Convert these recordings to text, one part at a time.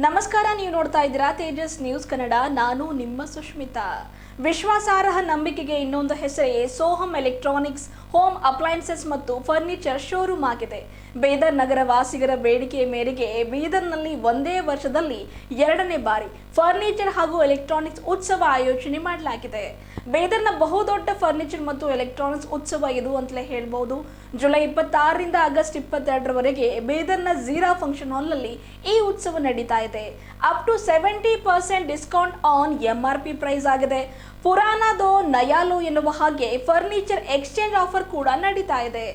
ನಮಸ್ಕಾರ, ನೀವು ನೋಡ್ತಾ ಇದ್ದೀರಾ ತೇಜಸ್ ನ್ಯೂಸ್ ಕನ್ನಡ. ನಾನು ನಿಮ್ಮ ಸುಷ್ಮಿತಾ ವಿಶ್ವಾಸಾರ್ಹ ನಂಬಿಕೆಗೆ ಇನ್ನೊಂದು ಹೆಸರೇ ಸೋಹಂ ಎಲೆಕ್ಟ್ರಾನಿಕ್ಸ್, ಹೋಮ್ ಅಪ್ಲಯನ್ಸಸ್ ಮತ್ತು ಫರ್ನಿಚರ್ ಶೋರೂಮ್ ಆಗಿದೆ. ಬೀದರ್ ನಗರ ವಾಸಿಗರ ಬೇಡಿಕೆಯ ಮೇರೆಗೆ ಬೀದರ್ನಲ್ಲಿ ಒಂದೇ ವರ್ಷದಲ್ಲಿ ಎರಡನೇ ಬಾರಿ ಫರ್ನಿಚರ್ ಹಾಗೂ ಎಲೆಕ್ಟ್ರಾನಿಕ್ಸ್ ಉತ್ಸವ ಆಯೋಜನೆ ಮಾಡಲಾಗಿದೆ. ಬೀದರ್ನ ಬಹುದೊಡ್ಡ ಫರ್ನಿಚರ್ ಮತ್ತು ಎಲೆಕ್ಟ್ರಾನಿಕ್ಸ್ ಉತ್ಸವ ಇದು ಅಂತಲೇ ಹೇಳ್ಬೋದು. ಜುಲೈ ಇಪ್ಪತ್ತಾರರಿಂದ ಆಗಸ್ಟ್ ಇಪ್ಪತ್ತೆರಡರವರೆಗೆ ಬೀದರ್ನ ಝೀರಾ ಫಂಕ್ಷನ್ ಹಾಲ್ನಲ್ಲಿ ಈ ಉತ್ಸವ ನಡೀತಾ ಇದೆ. Up to seventy percent discount on M R P price ಆಗಿದೆ. ಪುರಾಣದೋ ನಯಾಲೋ ಎನ್ನುವ ಹಾಗೆ ಫರ್ನಿಚರ್ ಎಕ್ಸ್ಚೇಂಜ್ ಆಫರ್ ಕೂಡ ನಡೀತಾ ಇದೆ.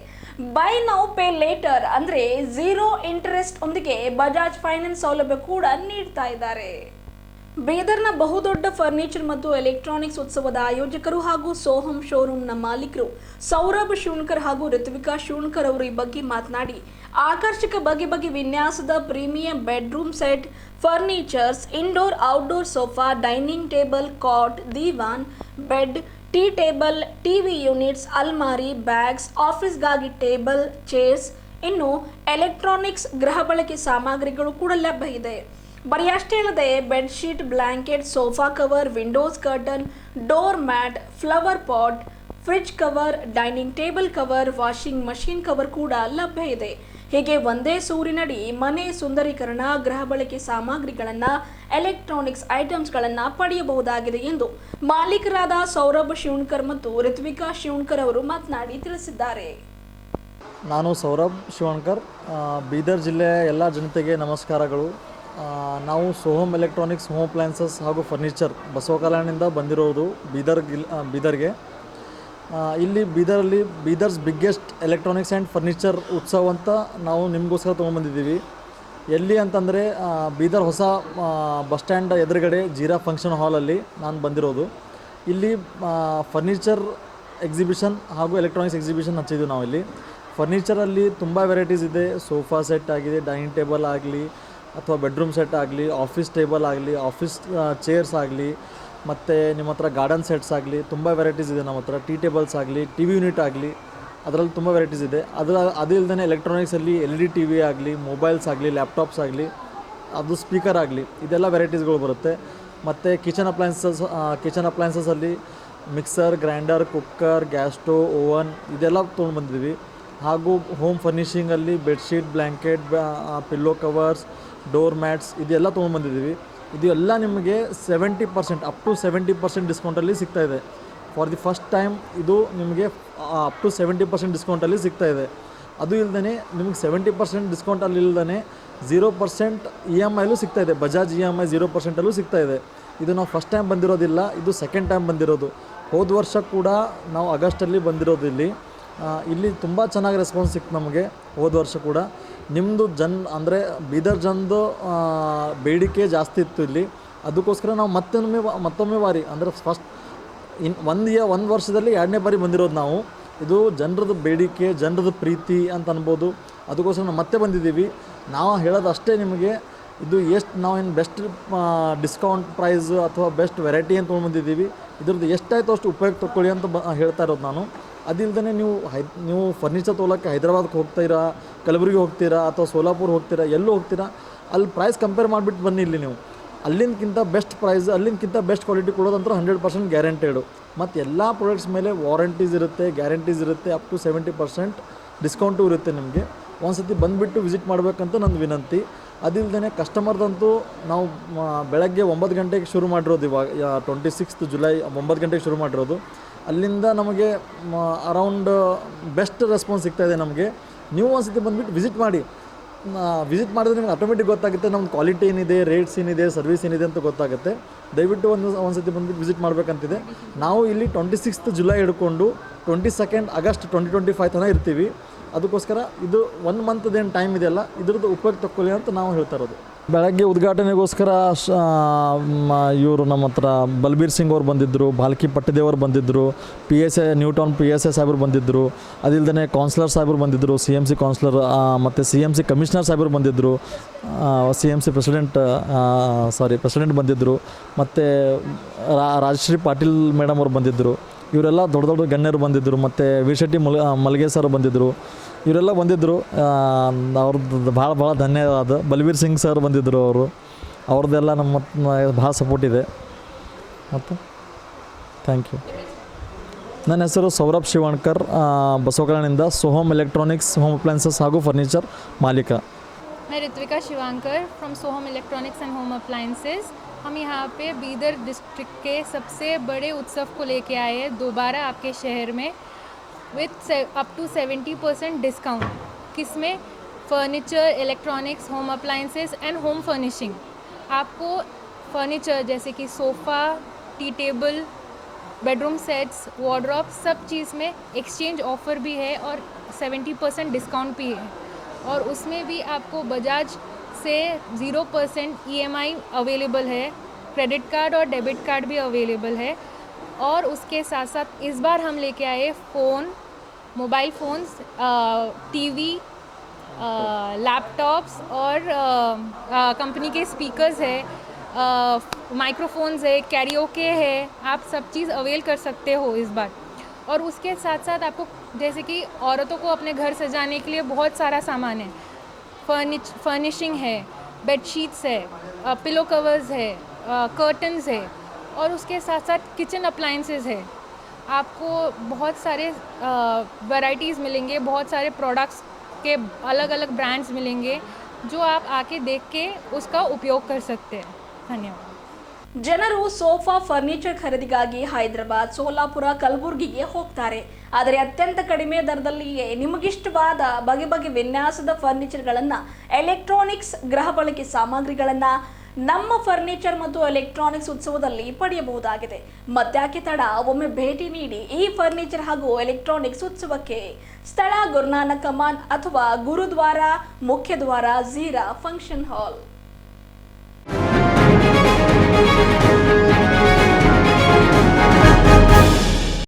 ಬೈ ನೌ ಪೇ ಲೇಟರ್ ಅಂದ್ರೆ ಝೀರೋ ಇಂಟರೆಸ್ಟ್ ಒಂದಿಗೆ ಬಜಾಜ್ ಫೈನಾನ್ಸ್ ಸೌಲಭ್ಯ ಕೂಡ ನೀಡ್ತಾ ಇದ್ದಾರೆ. ಬೀದರ್ನ ಬಹುದೊಡ್ಡ ಫರ್ನಿಚರ್ ಮತ್ತು ಎಲೆಕ್ಟ್ರಾನಿಕ್ಸ್ ಉತ್ಸವದ ಆಯೋಜಕರು ಹಾಗೂ ಸೋಹಂ ಶೋರೂಮ್ನ ಮಾಲೀಕರು ಸೌರಭ್ ಶೂಣ್ಕರ್ ಹಾಗೂ ಋತ್ವಿಕಾ ಶೂಣ್ಕರ್ ಅವರು ಈ ಬಗ್ಗೆ ಮಾತನಾಡಿ, ಆಕರ್ಷಕ ಬಗೆ ಬಗೆ ವಿನ್ಯಾಸದ premium bedroom set furnitures indoor outdoor sofa dining table cot ದಿವಾನ್ bed tea table, TV units, ಅಲ್ಮಾರಿ, bags, ಆಫೀಸ್ಗಾಗಿ ಟೇಬಲ್, ಚೇರ್ಸ್, ಇನ್ನು ಎಲೆಕ್ಟ್ರಾನಿಕ್ಸ್, ಗೃಹ ಬಳಕೆ ಸಾಮಗ್ರಿಗಳು ಕೂಡ ಲಭ್ಯ ಇದೆ. ಬರೀ ಅಷ್ಟೇ ಅಲ್ಲದೆ bedsheet blanket sofa cover, windows curtain, door mat, flower pot, fridge cover, dining table cover, washing machine cover ಕೂಡ ಲಭ್ಯ ಇದೆ. ಹೀಗೆ ಒಂದೇ ಸೂರಿನಡಿ ಮನೆ ಸುಂದರೀಕರಣ, ಗೃಹ ಬಳಕೆ ಸಾಮಗ್ರಿಗಳನ್ನು ಎಲೆಕ್ಟ್ರಾನಿಕ್ಸ್ ಐಟಮ್ಸ್ಗಳನ್ನು ಪಡೆಯಬಹುದಾಗಿದೆ ಎಂದು ಮಾಲೀಕರಾದ ಸೌರಭ್ ಶಿವಣ್ಕರ್ ಮತ್ತು ಋತ್ವಿಕಾ ಶಿವಣ್ಕರ್ ಅವರು ಮಾತನಾಡಿ ತಿಳಿಸಿದ್ದಾರೆ. ನಾನು ಸೌರಭ್ ಶಿವಣ್ಕರ್. ಬೀದರ್ ಜಿಲ್ಲೆಯ ಎಲ್ಲ ಜನತೆಗೆ ನಮಸ್ಕಾರಗಳು. ನಾವು ಸೋಹಮ್ ಎಲೆಕ್ಟ್ರಾನಿಕ್ಸ್ ಹೋಮ್ ಅಪ್ಲಯನ್ಸಸ್ ಹಾಗೂ ಫರ್ನಿಚರ್ ಬಸವ ಕಲ್ಯಾಣದಿಂದ ಬಂದಿರೋದು ಬೀದರ್ ಬೀದರ್ಗೆ. ಇಲ್ಲಿ ಬೀದರಲ್ಲಿ Bidar's biggest electronics and furniture ಉತ್ಸವ ಅಂತ ನಾವು ನಿಮಗೋಸ್ಕರ ತೊಗೊಂಬಂದಿದ್ದೀವಿ ಎಲ್ಲಿ ಅಂತಂದರೆ ಬೀದರ್ ಹೊಸ ಬಸ್ ಸ್ಟ್ಯಾಂಡ್ ಎದುರುಗಡೆ ಜೀರಾ ಫಂಕ್ಷನ್ ಹಾಲಲ್ಲಿ ನಾನು ಬಂದಿರೋದು. ಇಲ್ಲಿ ಫರ್ನಿಚರ್ ಎಕ್ಸಿಬಿಷನ್ ಹಾಗೂ ಎಲೆಕ್ಟ್ರಾನಿಕ್ಸ್ ಎಕ್ಸಿಬಿಷನ್ ಹಚ್ಚಿದ್ದೀವಿ ನಾವು ಇಲ್ಲಿ ಫರ್ನಿಚರಲ್ಲಿ ತುಂಬ ವೆರೈಟೀಸ್ ಇದೆ. ಸೋಫಾ ಸೆಟ್ ಆಗಿದೆ, ಡೈನಿಂಗ್ ಟೇಬಲ್ ಆಗಲಿ, ಅಥವಾ ಬೆಡ್ರೂಮ್ ಸೆಟ್ ಆಗಲಿ, ಆಫೀಸ್ ಟೇಬಲ್ ಆಗಲಿ, ಆಫೀಸ್ ಚೇರ್ಸ್ ಆಗಲಿ ಮತ್ತು ನಿಮ್ಮ ಹತ್ರ ಗಾರ್ಡನ್ ಸೆಟ್ಸ್ ಆಗಲಿ, ತುಂಬ ವೆರೈಟೀಸ್ ಇದೆ ನಮ್ಮ ಹತ್ರ. ಟೀ ಟೇಬಲ್ಸ್ ಆಗಲಿ ಟಿ ವಿ ಯೂನಿಟ್ ಆಗಲಿ, ಅದರಲ್ಲಿ ತುಂಬ ವೆರೈಟೀಸ್ ಇದೆ. ಅದರ, ಅದು ಇಲ್ಲದೇ ಎಲೆಕ್ಟ್ರಾನಿಕ್ಸಲ್ಲಿ ಎಲ್ ಡಿ ಟಿ ವಿ ಆಗಲಿ ಮೊಬೈಲ್ಸ್ ಆಗಲಿ ಲ್ಯಾಪ್ಟಾಪ್ಸ್ ಆಗಲಿ, ಅದು ಸ್ಪೀಕರ್ ಆಗಲಿ, ಇದೆಲ್ಲ ವೆರೈಟೀಸ್ಗಳು ಬರುತ್ತೆ. ಮತ್ತು kitchen appliances kitchen ಅಪ್ಲಯನ್ಸಸಲ್ಲಿ mixer grinder cooker gas stove oven ಇದೆಲ್ಲ ತೊಗೊಂಡು ಬಂದಿದ್ದೀವಿ ಹಾಗೂ home ಫರ್ನಿಷಿಂಗಲ್ಲಿ bedsheet blanket pillow covers door mats ಇದೆಲ್ಲ ತೊಗೊಂಡು ಬಂದಿದ್ದೀವಿ ಇದು ಎಲ್ಲ ನಿಮಗೆ seventy percent up to seventy percent ಡಿಸ್ಕೌಂಟಲ್ಲಿ ಸಿಗ್ತಾ ಇದೆ. ಫಾರ್ ದಿ ಫಸ್ಟ್ ಟೈಮ್ ಇದು ನಿಮಗೆ ಅಪ್ ಟು ಸೆವೆಂಟಿ ಪರ್ಸೆಂಟ್ ಡಿಸ್ಕೌಂಟಲ್ಲಿ ಸಿಗ್ತಾ ಇದೆ. ಅದು ಇಲ್ಲದೇ ನಿಮಗೆ ಸೆವೆಂಟಿ ಪರ್ಸೆಂಟ್ ಡಿಸ್ಕೌಂಟಲ್ಲಿ ಇಲ್ಲದೇ ಝೀರೋ ಪರ್ಸೆಂಟ್ ಇ ಎಂ ಐಲೂ ಸಿಗ್ತಾ ಇದೆ. Bajaj E M I zero ಪರ್ಸೆಂಟಲ್ಲೂ ಸಿಗ್ತಾ ಇದೆ. ಇದು ನಾವು ಫಸ್ಟ್ ಟೈಮ್ ಬಂದಿರೋದಿಲ್ಲ, ಇದು ಸೆಕೆಂಡ್ ಟೈಮ್ ಬಂದಿರೋದು. ಹೋದ ವರ್ಷ ಕೂಡ ನಾವು ಆಗಸ್ಟಲ್ಲಿ ಬಂದಿರೋದು ಇಲ್ಲಿ. ಇಲ್ಲಿ ತುಂಬ ಚೆನ್ನಾಗಿ ರೆಸ್ಪಾನ್ಸ್ ಸಿಕ್ತು ನಮಗೆ ಹೋದ ವರ್ಷ ಕೂಡ. ನಿಮ್ಮದು ಜನ್, ಅಂದರೆ ಬೀದರ್ ಜನದು ಬೇಡಿಕೆ ಜಾಸ್ತಿ ಇತ್ತು ಇಲ್ಲಿ. ಅದಕ್ಕೋಸ್ಕರ ನಾವು ಮತ್ತೊಮ್ಮೆ ಮತ್ತೊಮ್ಮೆ ಬಾರಿ, ಅಂದರೆ ಫಸ್ಟ್ ಇನ್ ಒಂದು ಇಯ ಒಂದು ವರ್ಷದಲ್ಲಿ ಎರಡನೇ ಬಾರಿ ಬಂದಿರೋದು ನಾವು. ಇದು ಜನರದ್ದು ಬೇಡಿಕೆ, ಜನರದ್ದು ಪ್ರೀತಿ ಅಂತ ಅನ್ಬೋದು. ಅದಕ್ಕೋಸ್ಕರ ನಾವು ಮತ್ತೆ ಬಂದಿದ್ದೀವಿ. ನಾವು ಹೇಳೋದು ಅಷ್ಟೇ ನಿಮಗೆ, ಇದು ಎಷ್ಟು ನಾವು ಏನು ಬೆಸ್ಟ್ ಡಿಸ್ಕೌಂಟ್ ಪ್ರೈಸ್ ಅಥವಾ ಬೆಸ್ಟ್ ವೆರೈಟಿ ಅಂತ ತೊಗೊಂಡ್ಬಂದಿದ್ದೀವಿ ಇದ್ರದ್ದು ಎಷ್ಟಾಯಿತು ಅಷ್ಟು ಉಪಯೋಗ ತಗೊಳ್ಳಿ ಅಂತ ಬ, ಹೇಳ್ತಾ ಇರೋದು ನಾನು. ಅದಿಲ್ಲದೆ ನೀವು ಹೈ, ನೀವು ಫರ್ನಿಚರ್ ತೊಗೊಳಕ್ಕೆ ಹೈದ್ರಾಬಾದ್ಗೆ ಹೋಗ್ತೀರಾ, ಕಲಬುರಗಿ ಹೋಗ್ತೀರಾ ಅಥವಾ ಸೋಲಾಪುರ್ ಹೋಗ್ತೀರಾ, ಎಲ್ಲೂ ಹೋಗ್ತೀರಾ, ಅಲ್ಲಿ ಪ್ರೈಸ್ ಕಂಪೇರ್ ಮಾಡಿಬಿಟ್ಟು ಬನ್ನಿ ಇಲ್ಲಿ ನೀವು. ಅಲ್ಲಿಂದಕ್ಕಿಂತ ಬೆಸ್ಟ್ ಪ್ರೈಸ್ ಅಲ್ಲಿಂದಕ್ಕಿಂತ ಬೆಸ್ಟ್ ಕ್ವಾಲಿಟಿ ಕೊಡೋದಂತೂ ಹಂಡ್ರೆಡ್ ಪರ್ಸೆಂಟ್ ಗ್ಯಾರಂಟೆಡು ಮತ್ತು ಎಲ್ಲ ಪ್ರಾಡಕ್ಟ್ಸ್ ಮೇಲೆ ವಾರಂಟೀಸ್ ಇರುತ್ತೆ ಗ್ಯಾರಂಟೀಸ್ ಇರುತ್ತೆ up to seventy percent discount ಇರುತ್ತೆ ನಿಮಗೆ. ಒಂದು ಸತಿ ಬಂದುಬಿಟ್ಟು ವಿಸಿಟ್ ಮಾಡಬೇಕಂತ ನನ್ನ ವಿನಂತಿ. ಅದಿಲ್ಲದೆ ಕಸ್ಟಮರ್ದಂತೂ ನಾವು ಬೆಳಗ್ಗೆ ಒಂಬತ್ತು ಗಂಟೆಗೆ ಶುರು ಮಾಡಿರೋದು ಇವಾಗ ಟ್ವೆಂಟಿ ಸಿಕ್ಸ್ತ್ ಜುಲೈ ಒಂಬತ್ತು ಗಂಟೆಗೆ ಶುರು ಮಾಡಿರೋದು. ಅಲ್ಲಿಂದ ನಮಗೆ ಅರೌಂಡ್ ಬೆಸ್ಟ್ ರೆಸ್ಪಾನ್ಸ್ ಸಿಗ್ತಾಯಿದೆ ನಮಗೆ. ನೀವು ಒಂದು ಸತಿ ಬಂದುಬಿಟ್ಟು ವಿಸಿಟ್ ಮಾಡಿ. ವಿಸಿಟ್ ಮಾಡಿದ್ರೆ ನಿಮ್ಗೆ ಆಟೋಮೆಟಿಕ್ ಗೊತ್ತಾಗುತ್ತೆ ನಮ್ಮ ಕ್ವಾಲಿಟಿ ಏನಿದೆ ರೇಟ್ಸ್ ಏನಿದೆ ಸರ್ವಿಸ್ ಏನಿದೆ ಅಂತ ಗೊತ್ತಾಗುತ್ತೆ. ದಯವಿಟ್ಟು ಒಂದು ಒಂದು ಸತಿ ಬಂದುಬಿಟ್ಟು ವಿಸಿಟ್ ಮಾಡಬೇಕಂತಿದೆ. ನಾವು ಇಲ್ಲಿ ಟ್ವೆಂಟಿ ಸಿಕ್ಸ್ತ್ ಜುಲೈ ಹಿಡ್ಕೊಂಡು twenty second August twenty twenty five ತನಕ ಇರ್ತೀವಿ. ಅದಕ್ಕೋಸ್ಕರ ಇದು ಒನ್ ಮಂತ್ದೇನು ಟೈಮ್ ಇದೆಯಲ್ಲ, ಇದ್ರದ್ದು ಉಪಯೋಗ ತಕ್ಕೊಳ್ಳಿ ಅಂತ ನಾವು ಹೇಳ್ತಾ ಇರೋದು. ಬೆಳಗ್ಗೆ ಉದ್ಘಾಟನೆಗೋಸ್ಕರ ಇವರು ನಮ್ಮ ಹತ್ರ ಬಲ್ಬೀರ್ ಸಿಂಗ್ ಅವ್ರು ಬಂದಿದ್ದರು ಬಾಲ್ಕಿ ಪಟ್ಟದೇವರು ಬಂದಿದ್ದರು P S A new town P S A ಸಾಹೇಬರು ಬಂದಿದ್ದರು ಅದಿಲ್ಲದೆ ಕೌನ್ಸಿಲರ್ ಸಾಹೇಬರು ಬಂದಿದ್ದರು ಸಿ ಎಂ ಸಿ ಕೌನ್ಸಿಲರ್ ಮತ್ತು ಸಿ ಎಂ ಸಿ ಕಮಿಷನರ್ ಸಾಹೇಬರು ಬಂದಿದ್ದರು C M C president sorry president ಬಂದಿದ್ದರು ಮತ್ತು ರಾಜಶ್ರೀ ಪಾಟೀಲ್ ಮೇಡಮ್ ಅವರು ಬಂದಿದ್ದರು ಇವರೆಲ್ಲ ದೊಡ್ಡ ದೊಡ್ಡ ಗಣ್ಯರು ಬಂದಿದ್ದರು ಮತ್ತು ವಿಶೆಟ್ಟಿ ಮಲ್ ಮಲ್ಗೆ ಸರ್ ಬಂದಿದ್ದರು ಇವರೆಲ್ಲ ಬಂದಿದ್ದರು ಅವ್ರದ್ದು ಭಾಳ ಭಾಳ ಧನ್ಯವಾದ ಬಲ್ವೀರ್ ಸಿಂಗ್ ಸರ್ ಬಂದಿದ್ದರು ಅವರು ಅವ್ರದ್ದೆಲ್ಲ ನಮ್ಮ ಭಾಳ ಸಪೋರ್ಟ್ ಇದೆ ಮತ್ತು ಥ್ಯಾಂಕ್ ಯು ನನ್ನ ಹೆಸರು ಸೌರಭ್ ಶಿವಣ್ಕರ್ ಆ, ಬಸವಕಲ್ಯಾಣದಿಂದ ಸೋಹಮ್ ಎಲೆಕ್ಟ್ರಾನಿಕ್ಸ್ ಹೋಮ್ ಅಪ್ಲಯನ್ಸಸ್ ಹಾಗೂ ಫರ್ನಿಚರ್ ಮಾಲೀಕ मैं Ritvika Shivankar from Soham electronics and home appliances हम यहाँ पे बीदर डिस्ट्रिक्ट के सबसे बड़े उत्सव को लेके आए हैं, दोबारा आपके शहर में with up to 70 percent discount किसमें? Furniture electronics home appliances and home furnishing आपको फर्नीचर जैसे कि sofa tea table bedroom sets wardrobe सब चीज़ में एक्सचेंज ऑफ़र भी है और 70 परसेंट डिस्काउंट भी है। और उसमें भी आपको बजाज से ज़ीरो परसेंट ईएमआई अवेलेबल है क्रेडिट कार्ड और डेबिट कार्ड भी अवेलेबल है, और उसके साथ साथ इस बार हम लेके आए phone mobile phones TV laptops और कंपनी के स्पीकर्स है माइक्रोफोन्स है कैरियोके है, आप सब चीज़ अवेल कर सकते हो इस बार। और उसके साथ साथ आपको जैसे कि औरतों को अपने घर सजाने के लिए बहुत सारा सामान है। फर्निच फर्निशिंग है बेडशीट्स है पिलो कवर्स है कर्टन्स है और उसके साथ साथ किचन अप्लाइंसेज़ है। आपको बहुत सारे वैरायटीज़ मिलेंगे, बहुत सारे प्रोडक्ट्स के अलग अलग ब्रांड्स मिलेंगे जो आप आके देख के उसका उपयोग कर सकते हैं। धन्यवाद। ಜನರು ಸೋಫಾ ಫರ್ನಿಚರ್ ಖರೀದಿಗಾಗಿ ಹೈದರಾಬಾದ್, ಸೋಲಾಪುರ, ಕಲಬುರಗಿಗೆ ಹೋಗ್ತಾರೆ. ಆದರೆ ಅತ್ಯಂತ ಕಡಿಮೆ ದರದಲ್ಲಿಯೇ ನಿಮಗಿಷ್ಟವಾದ ಬಗೆ ಬಗೆ ವಿನ್ಯಾಸದ ಫರ್ನಿಚರ್ಗಳನ್ನು, ಎಲೆಕ್ಟ್ರಾನಿಕ್ಸ್ ಗೃಹ ಬಳಕೆ ಸಾಮಗ್ರಿಗಳನ್ನು ನಮ್ಮ ಫರ್ನಿಚರ್ ಮತ್ತು ಎಲೆಕ್ಟ್ರಾನಿಕ್ಸ್ ಉತ್ಸವದಲ್ಲಿ ಪಡೆಯಬಹುದಾಗಿದೆ. ಮತ್ತಾಕೆ ತಡ, ಒಮ್ಮೆ ಭೇಟಿ ನೀಡಿ ಈ ಫರ್ನಿಚರ್ ಹಾಗೂ ಎಲೆಕ್ಟ್ರಾನಿಕ್ಸ್ ಉತ್ಸವಕ್ಕೆ ಸ್ಥಳ, ಗುರುನಾನಕ್ ಕಮಾನ್ ಅಥವಾ gurdwara, ಮುಖ್ಯದ್ವಾರ, Zeera, function hall. Thank you.